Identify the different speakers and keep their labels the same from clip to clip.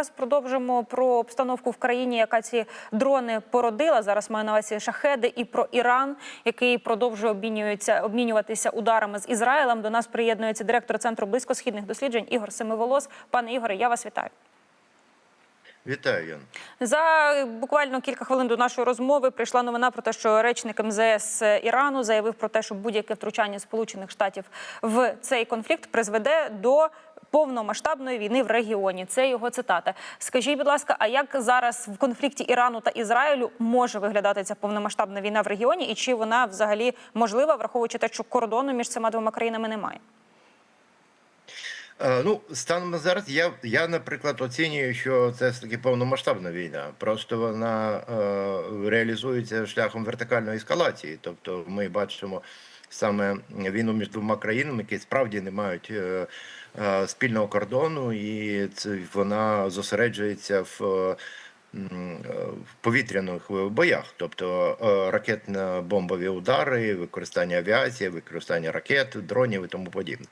Speaker 1: зараз продовжимо про обстановку в країні, яка ці дрони породила. Зараз маю на увазі шахеди, і про Іран, який продовжує обмінюється обмінюватися ударами з Ізраїлем. До нас приєднується директор центру близькосхідних досліджень Ігор Семиволос. Пане Ігоре, я вас вітаю.
Speaker 2: Вітаю, Ян.
Speaker 1: За буквально кілька хвилин до нашої розмови прийшла новина про те, що речник МЗС Ірану заявив про те, що будь-яке втручання Сполучених Штатів в цей конфлікт призведе до повномасштабної війни в регіоні. Це його цитата. Скажіть, будь ласка, а як зараз в конфлікті Ірану та Ізраїлю може виглядати ця повномасштабна війна в регіоні, і чи вона взагалі можлива, враховуючи те, що кордону між цими двома країнами немає?
Speaker 2: Е, Ну, станом на зараз я, я, наприклад, оцінюю, що це таки повномасштабна війна. Просто вона е, реалізується шляхом вертикальної ескалації. Тобто, ми бачимо саме війну між двома країнами, які справді не мають е, е, спільного кордону, і вона зосереджується в. е, В повітряних боях, тобто ракетно-бомбові удари, використання авіації, використання ракет, дронів і тому подібне.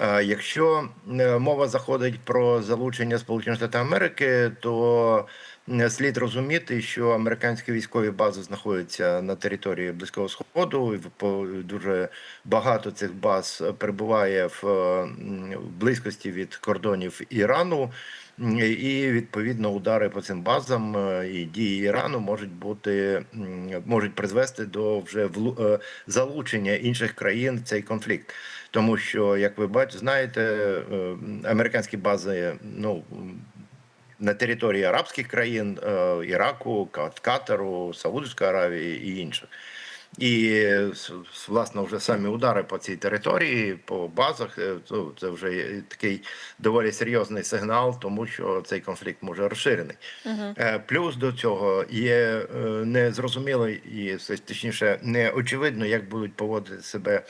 Speaker 2: Якщо е, мова заходить про залучення Сполучених Штатів Америки, то е, слід розуміти, що американські військові бази знаходяться на території Близького Сходу. і Дуже багато цих баз перебуває в близькості від кордонів Ірану. І відповідно удари по цим базам е, і дії Ірану можуть бути можуть призвести до вже е, залучення інших країн в цей конфлікт. Тому що, як ви бачите, знаєте, е, американські бази ну на території арабських країн, Іраку, Кат- Катару, Саудівської Аравії і інших. І власне вже самі удари по цій території, по базах, е, то це вже такий доволі серйозний сигнал, тому що цей конфлікт може розширений. Е, Плюс до цього є е, незрозуміло і точніше не очевидно, як будуть поводити себе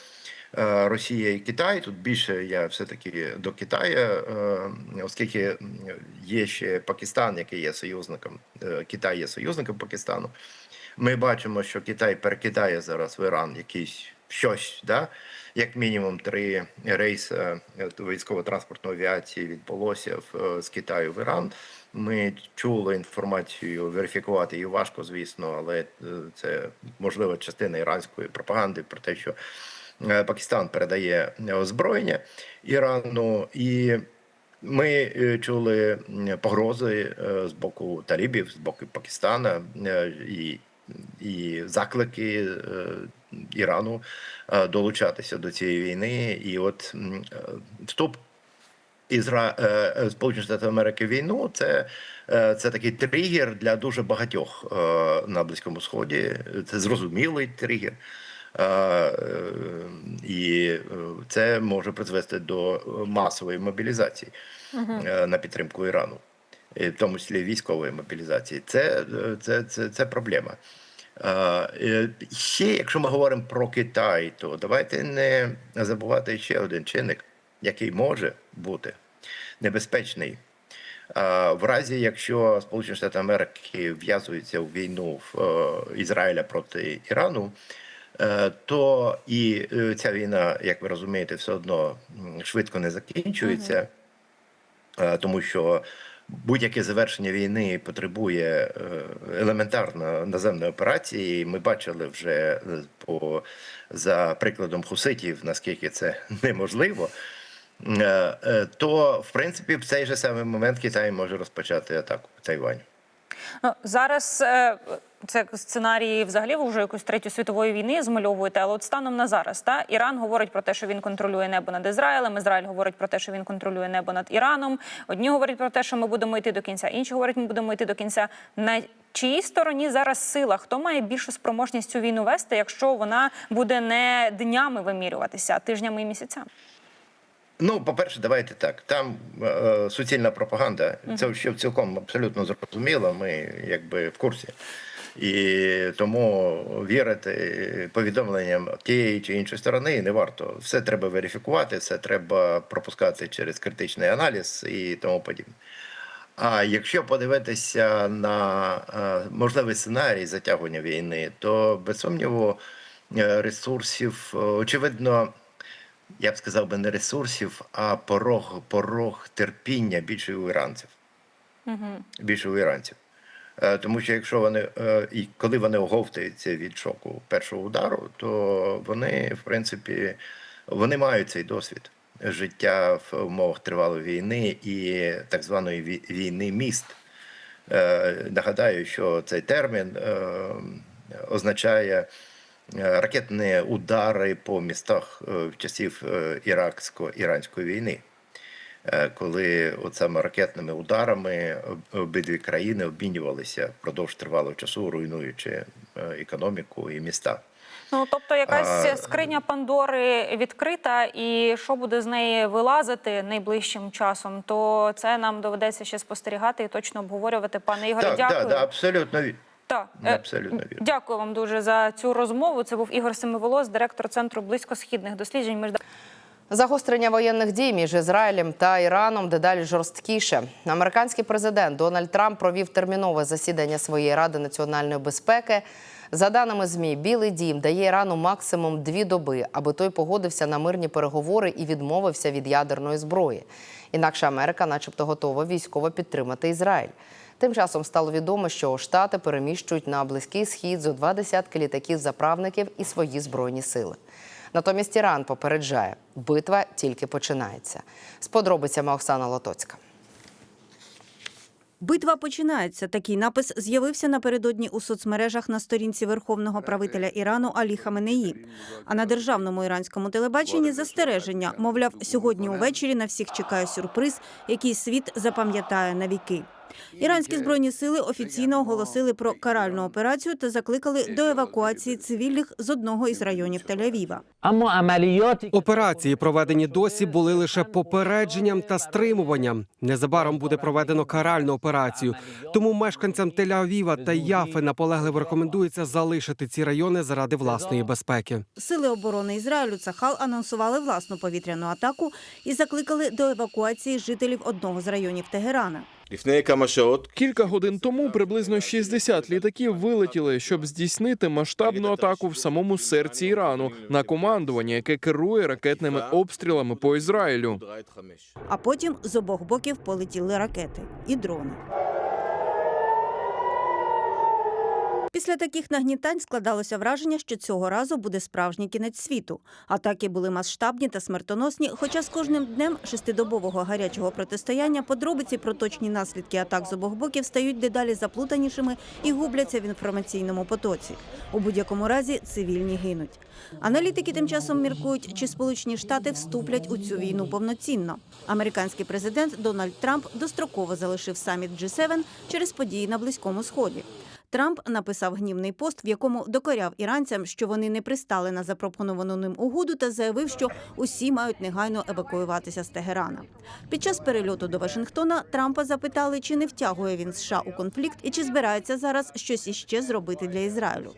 Speaker 2: Росія і Китай. Тут більше я все таки до Китаю, оскільки є ще Пакистан, який є союзником. Китай є союзником Пакистану. Ми бачимо, що Китай перекидає зараз в Іран якийсь щось, да? як мінімум три рейси е, військово-транспортної авіації відбулося е, з Китаю в Іран. Ми чули інформацію, верифікувати її важко, звісно, але е, це можливо частина іранської пропаганди про те, що Пакистан передає озброєння Ірану і. Ми чули погрози з боку талібів, з боку Пакистана і, і заклики е, Ірану е, долучатися до цієї війни. І от е, вступ Ізра... Сполучених Штатів Америки в війну це, це такий тригер для дуже багатьох на Близькому Сході. Це зрозумілий тригер. І це може призвести до масової мобілізації е, на підтримку Ірану, в тому числі військової мобілізації. Це, е, це, це, це проблема. Е, Ще, якщо ми говоримо про Китай, то давайте не забувати ще один чинник, який може бути небезпечний. В разі, якщо Сполучені Штати Америки в'язуються у війну е, Ізраїля проти Ірану, то і ця війна, як ви розумієте, все одно швидко не закінчується, тому що будь-яке завершення війни потребує е, елементарно наземної операції. Ми бачили вже е, по за прикладом хуситів, наскільки це неможливо. Е, То, в принципі, в цей же самий момент Китай може розпочати атаку Тайваню.
Speaker 1: Ну, зараз е, це сценарії взагалі ви вже якоїсь третьої світової війни змальовуєте, але от станом на зараз та Іран говорить про те, що він контролює небо над Ізраїлем. Ізраїль говорить про те, що він контролює небо над Іраном. Одні говорять про те, що ми будемо йти до кінця, інші говорять, ми будемо йти до кінця. На чиїй стороні зараз сила? Хто має більшу спроможність цю війну вести, якщо вона буде не днями вимірюватися, а тижнями і місяцями?
Speaker 2: Ну, по-перше, давайте так. Там е, суцільна пропаганда, це ще цілком абсолютно зрозуміло. Ми якби в курсі. І тому вірити повідомленням тієї чи іншої сторони не варто. Все треба верифікувати, все треба пропускати через критичний аналіз і тому подібне. А якщо подивитися на е, можливий сценарій затягування війни, то без сумніву е, ресурсів, е, очевидно, я б сказав би не ресурсів, а порог, порог терпіння більше у іранців. більше у іранців. Е, Тому що якщо вони е, і коли вони оговтаються від шоку першого удару, то вони, в принципі, вони мають цей досвід життя в умовах тривалої війни і так званої війни міст. Е, Нагадаю, що цей термін означає ракетні удари по містах е, в часів е, іраксько-іранської війни. Е, Коли от саме ракетними ударами обидві країни обмінювалися впродовж тривалого часу, руйнуючи е, економіку і міста.
Speaker 1: Ну тобто, якась
Speaker 2: А,
Speaker 1: скриня Пандори відкрита, і що буде з неї вилазити найближчим часом, то це нам доведеться ще спостерігати і точно обговорювати. Пане Ігоре,
Speaker 2: Так,
Speaker 1: дякую.
Speaker 2: да, да, абсолютно
Speaker 1: Так, е,
Speaker 2: Абсолютно вірно.
Speaker 1: Дякую вам дуже за цю розмову. Це був Ігор Семиволос, директор центру близькосхідних досліджень. Між
Speaker 3: Загострення воєнних дій між Ізраїлем та Іраном дедалі жорсткіше. Американський президент Дональд Трамп провів термінове засідання своєї ради національної безпеки. За даними змі, Білий Дім дає Ірану максимум дві доби, аби той погодився на мирні переговори і відмовився від ядерної зброї. Інакше Америка, начебто, готова військово підтримати Ізраїль. Тим часом стало відомо, що Штати переміщують на близький схід зо два десятки літаків-заправників і свої збройні сили. Натомість Іран попереджає, битва тільки починається. З подробицями Оксана Лотоцька.
Speaker 4: Битва починається. Такий напис з'явився напередодні у соцмережах на сторінці верховного правителя Ірану Алі Хаменеї. А на державному іранському телебаченні застереження. Мовляв, сьогодні увечері на всіх чекає сюрприз, який світ запам'ятає на віки. Іранські збройні сили офіційно оголосили про каральну операцію та закликали до евакуації цивільних з одного із районів Тель-Авіва.
Speaker 5: операції, проведені досі, були лише попередженням та стримуванням. Незабаром буде проведено каральну операцію. Тому мешканцям Тель-Авіва та Яфи наполегливо рекомендується залишити ці райони заради власної безпеки.
Speaker 4: Сили оборони Ізраїлю Цахал анонсували власну повітряну атаку і закликали до евакуації жителів одного з районів Тегерана.
Speaker 6: Кілька годин тому приблизно 60 літаків вилетіли, щоб здійснити масштабну атаку в самому серці Ірану на командування, яке керує ракетними обстрілами по Ізраїлю.
Speaker 4: А потім з обох боків полетіли ракети і дрони. Після таких нагнітань складалося враження, що цього разу буде справжній кінець світу. Атаки були масштабні та смертоносні. Хоча з кожним днем шестидобового гарячого протистояння подробиці про точні наслідки атак з обох боків стають дедалі заплутанішими і губляться в інформаційному потоці. У будь-якому разі цивільні гинуть. Аналітики тим часом міркують, чи Сполучені Штати вступлять у цю війну повноцінно. Американський президент Дональд Трамп достроково залишив саміт G7 через події на Близькому Сході. Трамп написав гнівний пост, в якому докоряв іранцям, що вони не пристали на запропоновану ним угоду, та заявив, що усі мають негайно евакуюватися з Тегерана. Під час перельоту до Вашингтона Трампа запитали, чи не втягує він США у конфлікт і чи збирається зараз щось іще зробити для Ізраїлю.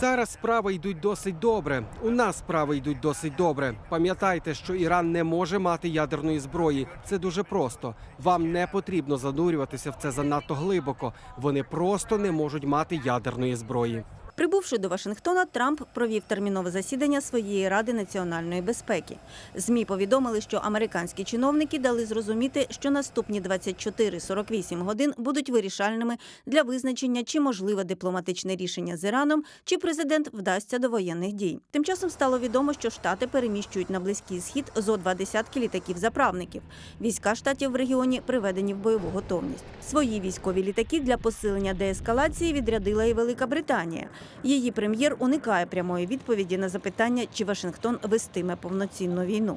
Speaker 5: Зараз справи йдуть досить добре. У нас справи йдуть досить добре. Пам'ятайте, що Іран не може мати ядерної зброї. Це дуже просто. Вам не потрібно занурюватися в це занадто глибоко. Вони просто не можуть мати ядерної зброї.
Speaker 4: Прибувши до Вашингтона, Трамп провів термінове засідання своєї ради національної безпеки. Змі повідомили, що американські чиновники дали зрозуміти, що наступні 24-48 годин будуть вирішальними для визначення, чи можливе дипломатичне рішення з Іраном, чи президент вдасться до воєнних дій. Тим часом стало відомо, що штати переміщують на близький схід зо два десятки літаків-заправників. Війська штатів в регіоні приведені в бойову готовність. Свої військові літаки для посилення деескалації відрядила і Велика Британія. Її прем'єр уникає прямої відповіді на запитання, чи Вашингтон вестиме повноцінну війну.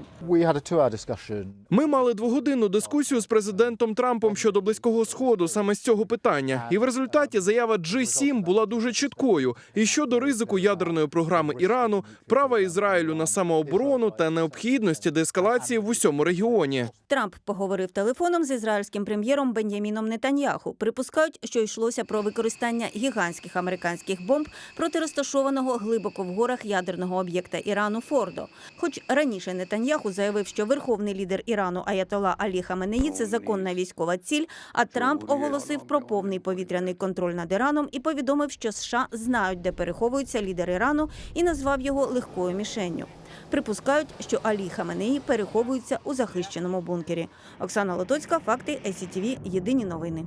Speaker 6: Ми мали двогодинну дискусію з президентом Трампом щодо близького сходу саме з цього питання, і в результаті заява G7 була дуже чіткою. І щодо ризику ядерної програми Ірану, права Ізраїлю на самооборону та необхідності деескалації в усьому регіоні.
Speaker 4: Трамп поговорив телефоном з ізраїльським прем'єром Бен'яміном Нетаньяху. Припускають, що йшлося про використання гігантських американських бомб проти розташованого глибоко в горах ядерного об'єкта Ірану Фордо. Хоч раніше Нетаньяху заявив, що верховний лідер Ірану Аятола Алі Хаменеї – це законна військова ціль, а Трамп оголосив про повний повітряний контроль над Іраном і повідомив, що США знають, де переховується лідер Ірану, і назвав його легкою мішенню. Припускають, що Алі Хаменеї переховується у захищеному бункері. Оксана Лотоцька, факти ЕСІТІВІ, Єдині новини.